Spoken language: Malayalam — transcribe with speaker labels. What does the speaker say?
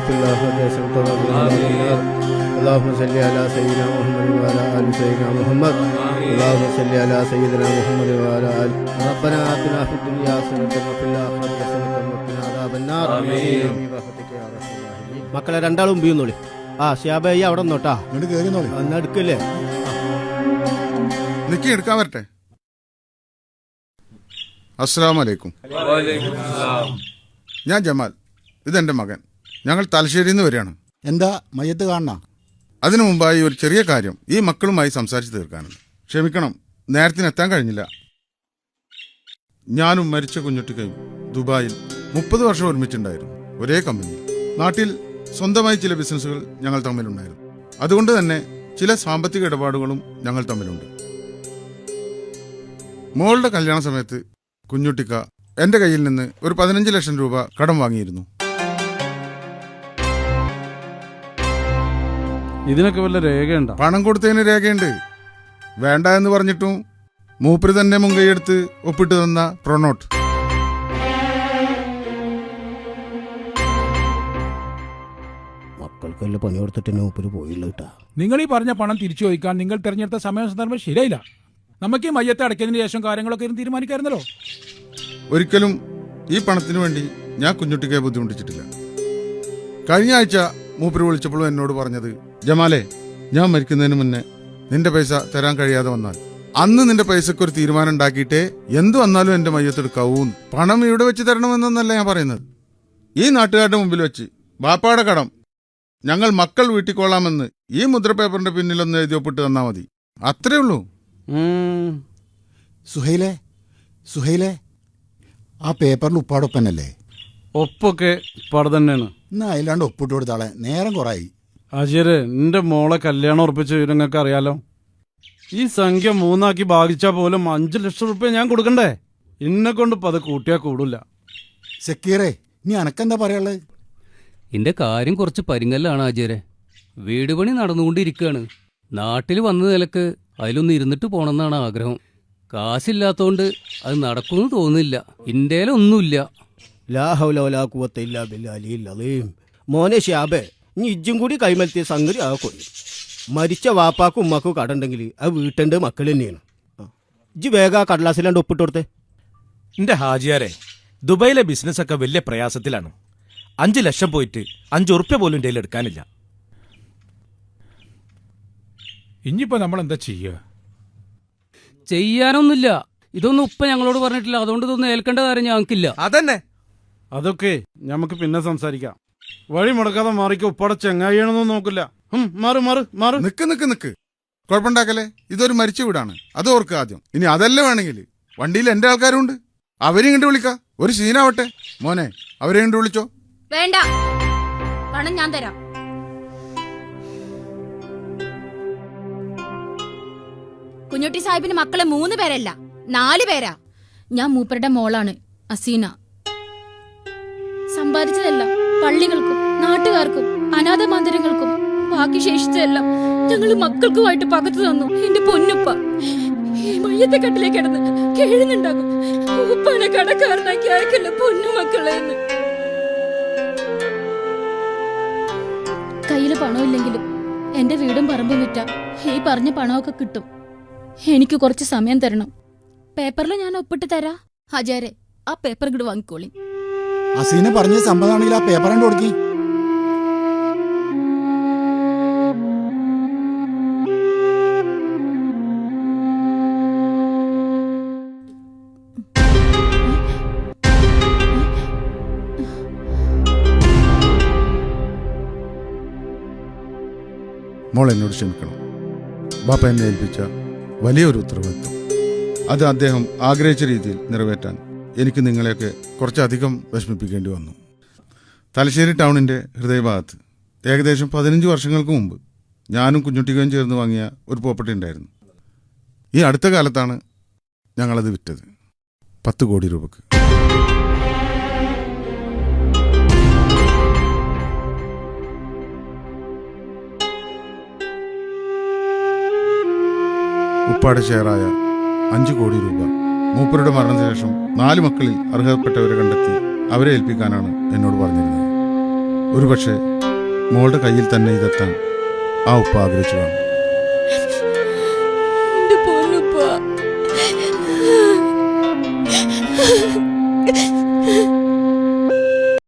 Speaker 1: وفي الآخرة حسنة وقنا عذاب النار اللهم صل على سيدنا محمد وعلى آل سيدنا محمد اللهم صل على سيدنا محمد وعلى آل ربنا آتنا في الدنيا حسنة وفي الآخرة حسنة وقنا عذاب النار
Speaker 2: آمين.
Speaker 1: برحمتك يا أرحم الراحمين. മക്കളെ രണ്ടാളും ഉപയോഗിന്നോളി ആ ഷിയാബയ്യ അവിടെ നിന്നോട്ടാ
Speaker 3: ഇങ്ങോട്ട് കയറിന്നോളി
Speaker 1: അന്ന് എടുക്കല്ലേ
Speaker 4: നിക്കി എടുക്കാൻ വരട്ടെ അസ്സാം വലൈക്കും ഞാൻ ജമാൽ ഇതെന്റെ മകൻ ഞങ്ങൾ തലശ്ശേരിയിൽ നിന്ന് വരികയാണ്.
Speaker 3: എന്താ മയ്യത്ത് കാണണ?
Speaker 4: അതിനു മുമ്പായി ഒരു ചെറിയ കാര്യം. ഈ മക്കളുമായി സംസാരിച്ചു തീർക്കാനുണ്ട്. ക്ഷമിക്കണം നേരത്തിന് എത്താൻ കഴിഞ്ഞില്ല. ഞാനും മരിച്ച കുഞ്ഞുട്ടിക്കയും ദുബായിൽ മുപ്പത് വർഷം ഒരുമിച്ചുണ്ടായിരുന്നു. ഒരേ കമ്പനി. നാട്ടിൽ സ്വന്തമായി ചില ബിസിനസ്സുകൾ ഞങ്ങൾ തമ്മിലുണ്ടായിരുന്നു. അതുകൊണ്ട് തന്നെ ചില സാമ്പത്തിക ഇടപാടുകളും ഞങ്ങൾ തമ്മിലുണ്ട്. മോളുടെ കല്യാണ സമയത്ത് കുഞ്ഞുട്ടിക്ക എന്റെ കയ്യിൽ നിന്ന് ഒരു പതിനഞ്ച് ലക്ഷം രൂപ കടം വാങ്ങിയിരുന്നു.
Speaker 5: ഇതിനൊക്കെ വല്ല രേഖയുണ്ടോ?
Speaker 4: പണം കൊടുത്തതിന് രേഖയുണ്ട്. വേണ്ട എന്ന് പറഞ്ഞിട്ടും മൂപ്പര് തന്നെ മുൻകൈയെടുത്ത് ഒപ്പിട്ട് തന്ന പ്രൊണോട്ട്.
Speaker 1: മക്കൾക്കല്ല പണി കൊടുത്തിട്ട് മൂപ്പര് പോയില്ല കേട്ടാ.
Speaker 2: നിങ്ങൾ ഈ പറഞ്ഞ പണം തിരിച്ചു ചോദിക്കാൻ നിങ്ങൾ തിരഞ്ഞെടുത്ത സമയം സന്ദർഭം ശരിയായില്ല. നമുക്ക് ഈ മയ്യത്തെ അടയ്ക്കുന്നതിന് ശേഷം കാര്യങ്ങളൊക്കെ ഇരുന്ന് തീരുമാനിക്കായിരുന്നല്ലോ.
Speaker 4: ഒരിക്കലും ഈ പണത്തിന് വേണ്ടി ഞാൻ കുഞ്ഞുട്ടിക്കയെ ബുദ്ധിമുട്ടിച്ചിട്ടില്ല. കഴിഞ്ഞ ആഴ്ച മൂപ്പര് വിളിച്ചപ്പോഴും എന്നോട് പറഞ്ഞത് ജമാലെ ഞാൻ മരിക്കുന്നതിന് മുന്നേ നിന്റെ പൈസ തരാൻ കഴിയാതെ വന്നാൽ. അന്ന് നിന്റെ പൈസക്ക് ഒരു തീരുമാനം ഉണ്ടാക്കിയിട്ടേ എന്ത് വന്നാലും എന്റെ മയ്യത്തെടുക്കാവൂ പണം ഇവിടെ വെച്ച് തരണമെന്നല്ല ഞാൻ പറയുന്നത്. ഈ നാട്ടുകാരുടെ മുമ്പിൽ വെച്ച് ബാപ്പാടെ കടം. ഞങ്ങൾ മക്കൾ വീട്ടിക്കൊള്ളാമെന്ന് ഈ മുദ്രപേപ്പറിന്റെ പിന്നിലൊന്ന് എഴുതി ഒപ്പിട്ട് തന്നാ മതി. അത്രേ ഉള്ളൂ.
Speaker 5: സുഹൈലേ
Speaker 3: സുഹൈലേ സുഹൈലെ ആ പേപ്പറിൽ ഉപ്പാടൊപ്പനല്ലേ
Speaker 5: ഒപ്പൊക്കെ ഉപ്പാട് തന്നെയാണ്.
Speaker 3: എന്നാ അതിലാണ്ട് ഒപ്പിട്ട് കൊടുത്താളെ നേരം കുറയായി
Speaker 5: അജിയര് നിന്റെ മോളെ കല്യാണം ഉറപ്പിച്ച നിങ്ങൾക്ക് അറിയാലോ? ഈ സംഖ്യ മൂന്നാക്കി ഭാഗിച്ചാ പോലും അഞ്ചു ലക്ഷം റുപ്യ ഞാൻ കൊടുക്കണ്ടേ? ഇന്നെ കൊണ്ട് ഇപ്പൊ അത് കൂട്ടിയാ കൂടില്ല
Speaker 3: സെക്കീറേ നീ അനക്കെന്താ പറയാൾ
Speaker 6: എന്റെ കാര്യം കുറച്ച് പരിങ്ങല്ലാണ് ആചാര്യ. വീട് പണി നടന്നുകൊണ്ടിരിക്കുകയാണ്. നാട്ടിൽ വന്ന നിലയ്ക്ക് അതിലൊന്ന് ഇരുന്നിട്ട് പോണെന്നാണ് ആഗ്രഹം. കാശില്ലാത്തോണ്ട് അത് നടക്കുമെന്ന് തോന്നുന്നില്ല. ഇന്ത്യയിലൊന്നുമില്ല
Speaker 1: ലാ ഹൗല വലാ ഖുവത്ത ഇല്ലാ ബില്ലാഹിൽ അലീം. മോനെ ഷാബെ നീ ഇജ്ജും കൂടി കൈമലത്തിയ സംഗതി ആ കൊല്ലം. മരിച്ച വാപ്പാക്കും ഉമ്മാക്കും കടണ്ടെങ്കിൽ ആ വീട്ടേണ്ട മക്കൾ തന്നെയാണ്. ഇജ്ജ് വേഗം ആ കടലാസിലാണ്ട് ഒപ്പിട്ട് കൊടുത്തേ.
Speaker 7: എന്റെ ഹാജിയാരെ ദുബൈയിലെ ബിസിനസ് ഒക്കെ വലിയ പ്രയാസത്തിലാണ്. അഞ്ച് ലക്ഷം പോയിട്ട് അഞ്ച് ഉറുപ്യ പോലും എന്റെ കയ്യിൽ എടുക്കാനില്ല.
Speaker 2: ഇനിയിപ്പോ നമ്മൾ എന്താ ചെയ്യുക
Speaker 6: ചെയ്യാനൊന്നുമില്ല. ഇതൊന്നും ഉപ്പ ഞങ്ങളോട് പറഞ്ഞിട്ടില്ല. അതുകൊണ്ട് ഇതൊന്നും ഏൽക്കേണ്ട കാര്യം ഞങ്ങൾക്കില്ല.
Speaker 7: അതന്നെ.
Speaker 5: അതൊക്കെ നമുക്ക് പിന്നെ സംസാരിക്കാം. വഴി മുടക്കാതെ മാറിക്ക് ഉപ്പട ചെങ്ങായിയാണെന്നൊന്നും നോക്കില്ല. ഹും, മാറ് മാറ് മാറ്.
Speaker 4: നിക്ക് നിക്ക് നിക്ക്. കുഴപ്പമുണ്ടാക്കല്ലേ? ഇതൊരു മരിച്ച വീടാണ്. അത് ഓർക്കുക ആദ്യം. ഇനി അതല്ല വേണമെങ്കിൽ? വണ്ടിയിൽ എന്റെ ആൾക്കാരുണ്ട്. അവരെയും കണ്ടു വിളിക്ക. ഒരു സീനാവട്ടെ മോനെ അവരെ കണ്ടു വിളിച്ചോ.
Speaker 8: വേണ്ട. പണം ഞാൻ തരാം. കുഞ്ഞുട്ടി സാഹിബിന് മക്കളെ മൂന്ന് പേരല്ല നാല് പേരാ. ഞാൻ മൂപ്പരുടെ മോളാണ് അസീന. സമ്പാദിച്ചതെല്ലാം പള്ളികൾക്കും നാട്ടുകാർക്കും അനാഥ മന്ദിരങ്ങൾക്കും ബാക്കി ശേഷിച്ചതെല്ലാം ഞങ്ങൾ മക്കൾക്കുമായിട്ട് പകർത്തു തന്നു. എന്റെ പൊന്നുപ്പ ഈ മയ്യത്തെ കട്ടിലേക്ക് കിടന്ന് കേഴുന്നുണ്ടാകും. ഉപ്പാനെ കടക്കാരനാക്കി അയക്കല്ല പൊന്നു മക്കളെ പണമില്ലെങ്കിലും എന്റെ വീടും പറമ്പും വിറ്റ ഈ പറഞ്ഞ പണമൊക്കെ കിട്ടും. എനിക്ക് കുറച്ച് സമയം തരണം. പേപ്പറിൽ ഞാൻ ഒപ്പിട്ട് തരാ. ഹജാരെ ആ പേപ്പർ ഇങ്ങോട്ട് വാങ്ങിക്കോളി.
Speaker 3: അസീന പറഞ്ഞ സമ്മതമാണെങ്കിൽ ആ പേപ്പർ കണ്ടു കൊടുക്കി.
Speaker 4: മോൾ എന്നോട് ക്ഷമിക്കണം. ബാപ്പ എന്നെ ഏൽപ്പിച്ച വലിയൊരു ഉത്തരവാദിത്വം. അത് അദ്ദേഹം ആഗ്രഹിച്ച രീതിയിൽ നിറവേറ്റാൻ എനിക്ക് നിങ്ങളെയൊക്കെ കുറച്ചധികം വിഷമിപ്പിക്കേണ്ടി വന്നു. തലശ്ശേരി ടൗണിന്റെ ഹൃദയഭാഗത്ത് ഏകദേശം പതിനഞ്ച് വർഷങ്ങൾക്ക് മുമ്പ് ഞാനും കുഞ്ഞുട്ടികയും ചേർന്ന് വാങ്ങിയ ഒരു പ്രോപ്പർട്ടി ഉണ്ടായിരുന്നു. ഈ അടുത്ത കാലത്താണ് ഞങ്ങളത് വിറ്റത്. പത്ത് കോടി രൂപക്ക്. ഉപ്പാടെ ഷെയറായ അഞ്ച് കോടി രൂപ മൂപ്പരുടെ മരണത്തിനുശേഷം നാല് മക്കളിൽ അർഹതപ്പെട്ടവരെ കണ്ടെത്തി അവരെ ഏൽപ്പിക്കാനാണ് എന്നോട് പറഞ്ഞിരുന്നത്. ഒരുപക്ഷെ മോളുടെ കയ്യിൽ തന്നെ ഇതെത്താൻ ആ ഉപ്പ ആഗ്രഹിച്ചു കാണും